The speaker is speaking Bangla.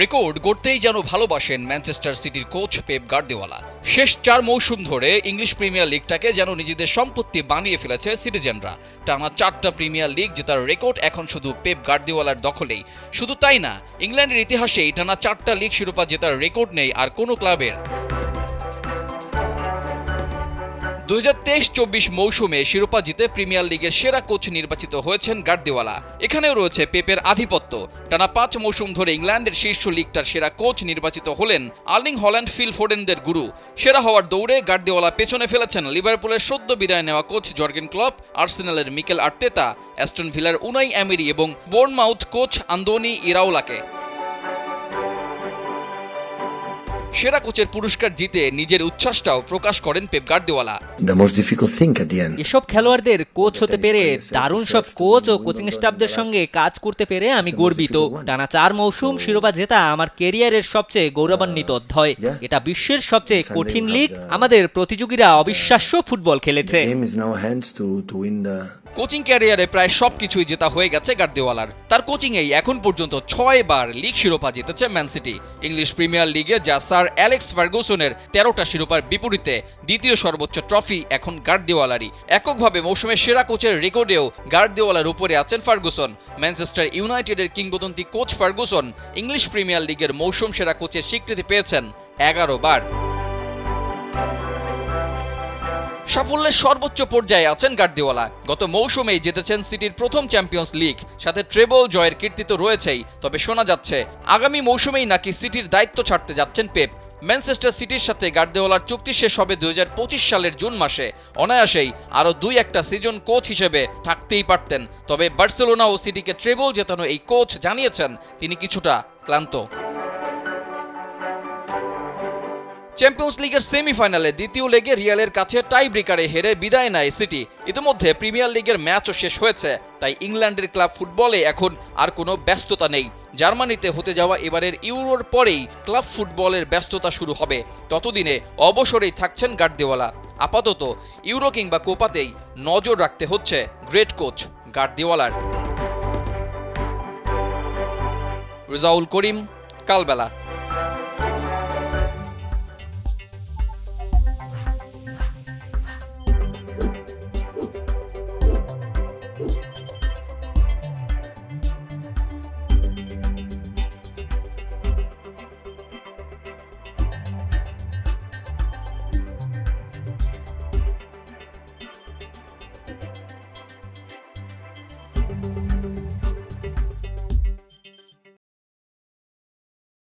রেকর্ড গড়তেই যেন ভালোবাসেন ম্যানচেস্টার সিটির কোচ পেপ গার্দিওয়ালা। শেষ চার মৌসুম ধরে ইংলিশ প্রিমিয়ার লিগটাকে যেন নিজেদের সম্পত্তি বানিয়ে ফেলেছে সিটিজেনরা। টানা চারটা প্রিমিয়ার লিগ জেতার রেকর্ড এখন শুধু পেপ গার্দিওয়ালার দখলেই। শুধু তাই না, ইংল্যান্ডের ইতিহাসেই টানা চারটা লিগ শিরোপা জেতার রেকর্ড নেই আর কোনো ক্লাবের। দু হাজার তেইশ চব্বিশ মৌসুমে শিরোপা জিতে প্রিমিয়ার লিগের সেরা কোচ নির্বাচিত হয়েছেন গার্দিওয়ালা। এখানেও রয়েছে পেপের আধিপত্য। টানা পাঁচ মৌসুম ধরে ইংল্যান্ডের শীর্ষ লিগটার সেরা কোচ নির্বাচিত হলেন আর্লিং হল্যান্ড, ফিল ফোডেনদের গুরু। সেরা হওয়ার দৌড়ে গার্দিওয়ালা পেছনে ফেলেছেন লিভারপুলের সদ্য বিদায় নেওয়া কোচ জর্গেন ক্লপ, আর্সেনালের মিকেল আর্তেতা, অ্যাস্টন ভিলার উনাই অ্যামেরি এবং বোর্নমাউথ কোচ আন্দোনি ইরাওলাকে। সেরা কোচের পুরস্কার জিতে নিজের উচ্ছ্বাসটাও প্রকাশ করেন Pep Guardiola. The most difficult thing at the end. এসব খেলোয়াড়দের কোচ হতে পেরে দারুণ সব কোচ ও কোচিং স্টাফদের সঙ্গে কাজ করতে পেরে আমি গর্বিত। টানা চার মৌসুম শিরোপা জেতা আমার কেরিয়ারের সবচেয়ে গৌরবান্বিত অধ্যায়। এটা বিশ্বের সবচেয়ে কঠিন লিগ। আমাদের প্রতিযোগীরা অবিশ্বাস্য ফুটবল খেলেছে। কোচিং ক্যারিয়ারে প্রায় সবকিছুই জেতা হয়ে গেছে গার্দিওয়ালার। তার কোচিংয়েই এখন পর্যন্ত ছয় বার লিগ শিরোপা জিতেছে ম্যান সিটি ইংলিশ প্রিমিয়ার লিগে যা স্যার অ্যালেক্স ফার্গুসনের তেরোটা শিরোপার বিপরীতে দ্বিতীয় সর্বোচ্চ ট্রফি এখন গার্দিওয়ালারই। এককভাবে মৌসুমের সেরা কোচের রেকর্ডেও গার্দিওয়ালার উপরে আছেন ফার্গুসন। ম্যানচেস্টার ইউনাইটেডের কিংবদন্তি কোচ ফার্গুসন ইংলিশ প্রিমিয়ার লিগের মৌসুম সেরা কোচের স্বীকৃতি পেয়েছেন এগারো বার। সাফল্যের সর্বোচ্চ পর্যায়ে আছেন গার্দিওয়ালা। গত মৌসুমেই জিতেছেন সিটির প্রথম চ্যাম্পিয়ন্স লিগ। সাথে ট্রেবল জয়ের কীর্তি তো রয়েছেই, তবে শোনা যাচ্ছে, আগামী মৌসুমেই নাকি সিটির দায়িত্ব ছাড়তে যাচ্ছেন পেপ। ম্যানচেস্টার সিটির সাথে গার্দিওয়ালার চুক্তি শেষ হবে দুই হাজার পঁচিশ সালের জুন মাসে। অনায়াসেই আরও দুই একটা সিজন কোচ হিসেবে থাকতেই পারতেন। তবে বার্সেলোনা ও সিটিকে ট্রেবল জেতানো এই কোচ জানিয়েছেন, তিনি কিছুটা ক্লান্ত। চ্যাম্পিয়ন্স লিগের সেমিফাইনালে দ্বিতীয় লেগে রিয়ালের কাছে টাই ব্রেকারে হেরে বিদায় নেয় সিটি ইতিমধ্যে প্রিমিয়ার লিগের ম্যাচও শেষ হয়েছে, তাই ইংল্যান্ডের ক্লাব ফুটবলে এখন আর কোনো ব্যস্ততা নেই। জার্মানিতে হতে যাওয়া এবারের ইউরোর পরেই ক্লাব ফুটবলের ব্যস্ততা শুরু হবে। ততদিনে অবসরেই থাকছেন গার্দিওয়ালা। আপাতত ইউরো কিংবা কোপাতেই নজর রাখতে হচ্ছে গ্রেট কোচ গার্দিওয়ালার। রেজাউল করিম, কালবেলা।